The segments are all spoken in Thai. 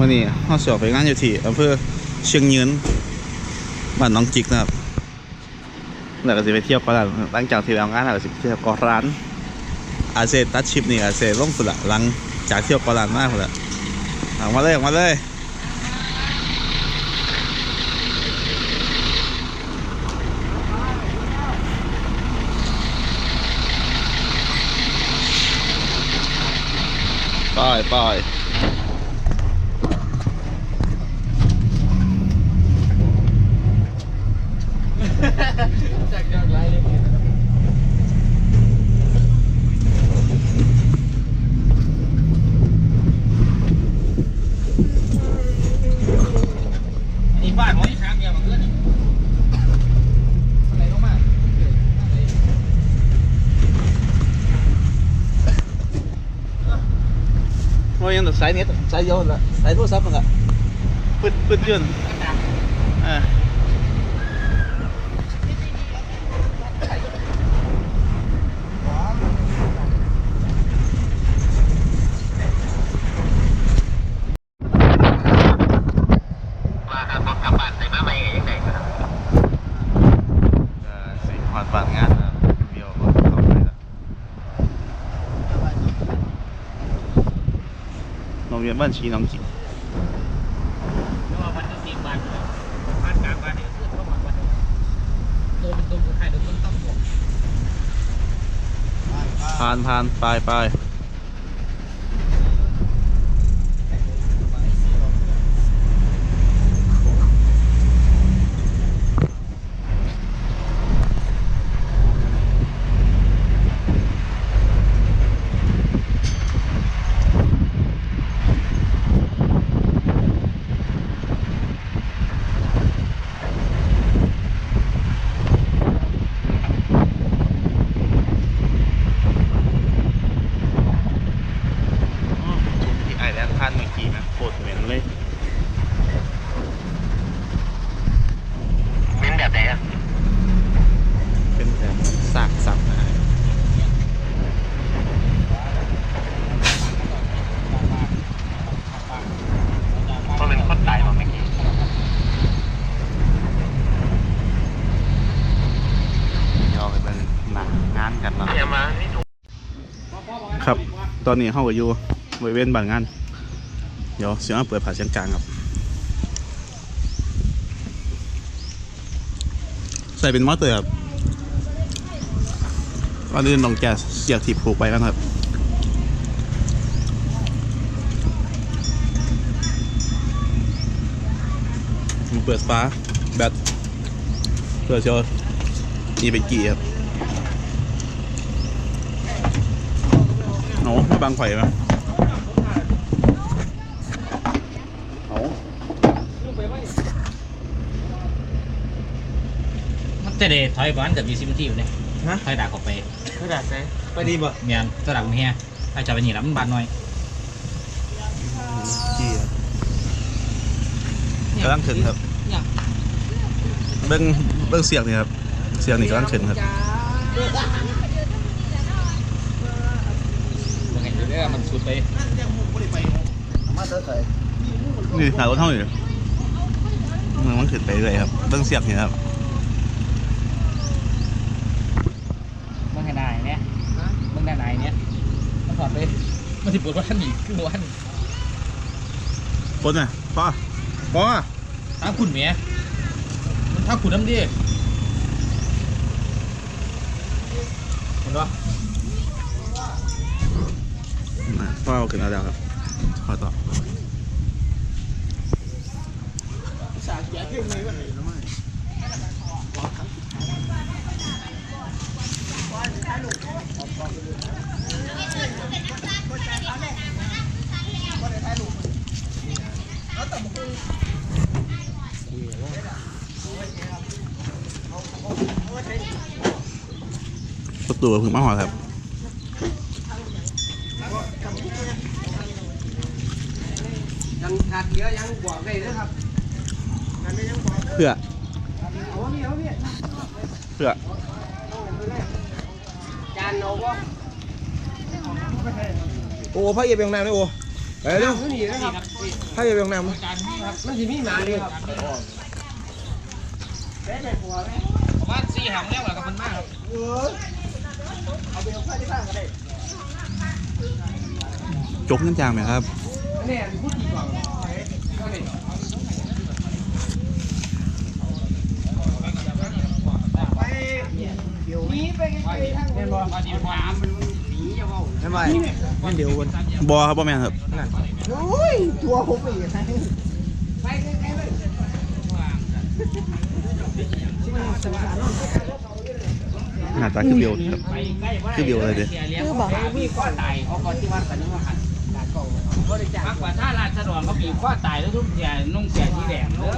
วันนี้เราสอบไปงานอยู่ที่อำเภอเชียงยืนบ้านน้องจิกนะครับแล้วก็จะไปเที่ยวกาะล้านหลังจากที่ไปเอางานแล้วก็จะไปเที่ยวกาะร้าน อาเซตัดชิปนี่อาเซล่องสุดละหลังจากเที่ยวกาะล้านมากเลยออกมาเลยออกมาเลยไปไป จากยอดไลค์เลยนี่บ้านของนี่ช้างเมียมาเพื่อนอะไรต้องมา โอ้ยยังแต่สายเน็ตสายโยนละสายโทรศัพท์มันอะปึ๊ดปึ๊ดยืนอ่า ว่าครับพอกลับบ้านใส่มาใหม่ก็ยังได้ครับ จะสิหอดบานงานนะเดียวก็เข้าไปละโรงเรียนบ้านชีน้องจิ๋วว่าวันที่สี่บ้านบ้านกลางบ้านเนี่ยคือเข้ามาบ้านโดนเป็นใครโดนต้นต้องผ่านผ่านไปไปจุ่มที่ไอแลนด์ท่านเมื่อกี้นะโคตรเหม็นเลย เป็นแบบไหนครับ เป็นแต่เหมือนซากสัตว์นะ เพราะเป็นคนตายมาเมื่อกี้ เดี๋ยวเราไปเป็นหนังงานกันเนาะ อย่ามานี่ถูก ครับ ตอนนี้เข้ากับอยู่บริเวณบานงาน เดี๋ยวเสียงเปิดผ่าเสียงกลางครับ ใส่เป็นมอเตอร์ครับก่อนอื่นลองแกะเสียกถีบผูกไปกันครับมาเปิดฟ้าแบตเพื่อจะเอาอีไปกี่ครับ โอ้ไม่บังไฟไหมโอ้มันจะได้ถอยบ้านกับยูซิมที่อยู่เลยฮะถอยดักออกไปกระดาษใส่ไปดีบ่เมียนถอยดักเฮียถ้าจะไปหนีแล้วมันบานหน่อยกี่ครับกำลังขึ้นครับเนี่ยเบิ้งเบิ้งเสียงนี่ครับ เสียงนี่กำลังขึ้นครับ มัน เห็นอยู่เลยมันสุดไปนี่หารถเท่าอยู่มันมันขึ้นไปเรื่อยครับเบิ้งเสียงนี่ครับมันแค่นายเนี่ยมันแค่นายเนี่ยมันถอดไปมันสิปวดว่าท่านหนีขึ้นวันคนน่ะพ่อพ่อท้าขุนเมียมันท้าขุนน้ำดิเห็นปะ มาพ่อเอาขึ้นเอาดาวครับขอต่อประตูเพึ่งมาหอครับ ยังขาดเหลือยังบอกได้เลยครับอันนี้ยังบอกเพื่อเอาพี่เอาพี่เพื่อจานเอาบ่โอ้พระเอกเป็นของนางเลยโอ้ไปเร็วนี่นะครับให้ไปลงน้ำการนี้ครับมันจะมีหมาเลยครับประมาณสี่หางแล้วแหละกับมันมากครับจกเงินจางไหมครับนี่พูดดีกว่าไปเดี๋ยวนี้ไปไกลๆทางว่าดีกว่ามันหนี จะว่าทำไมมันเดี๋ยววนบอครับบอแมนครับโอ้ยตัวผมไปยังไปไกลๆเลยหน้าตาคือเบียวครับคือเดียวเลยดิคือบอกมีข้อตายเขาก่อนที่ว่ากันนึกว่าหัน ตากล้องบริจาคมากกว่าถ้าราชดรเขาปีข้อตายแล้วทุกเสียนุ่งเสียที่แดงเด้อ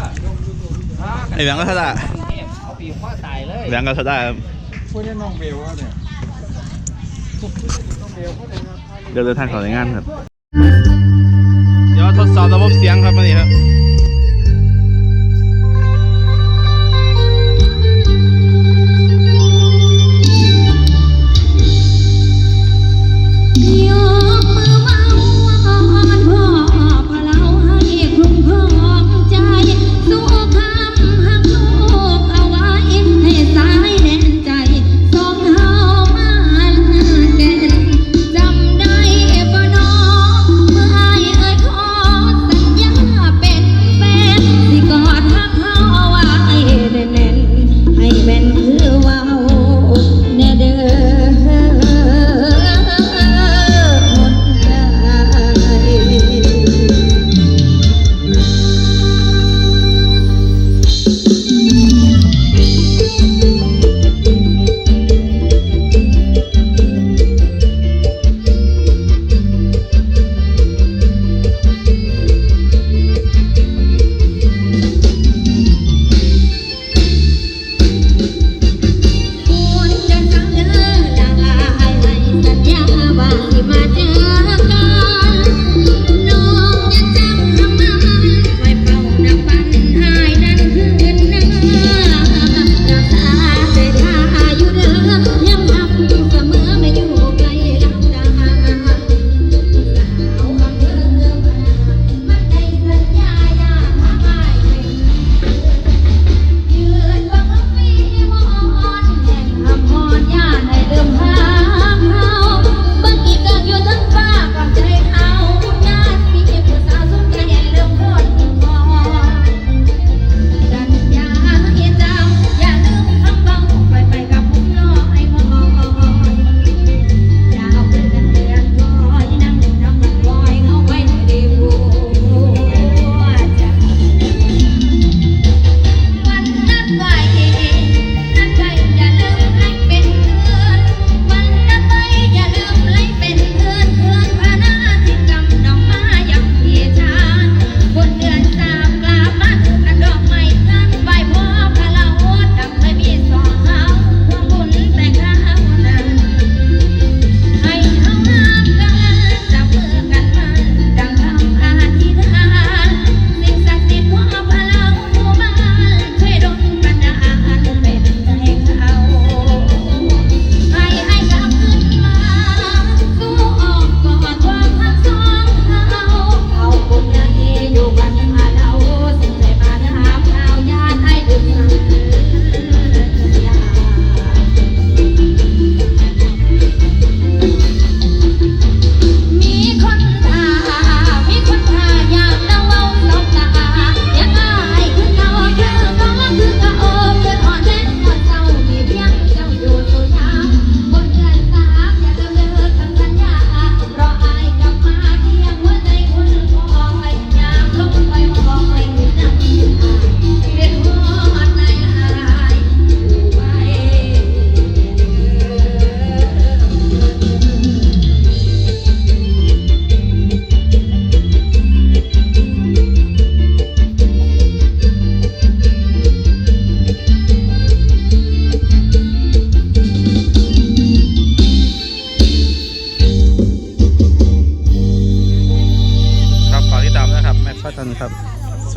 ไอ้แหวงก็ทะได้เขาปีข้อตายเลยแหวงก็ทะได้ครับพูดจะน้องเบลว่าเนี่ยเดี๋ยวเดินทางเข้าในงานครับ เดี๋ยวทดสอบระบบเสียงครับวันนี้ครับ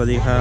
วัสดีครับ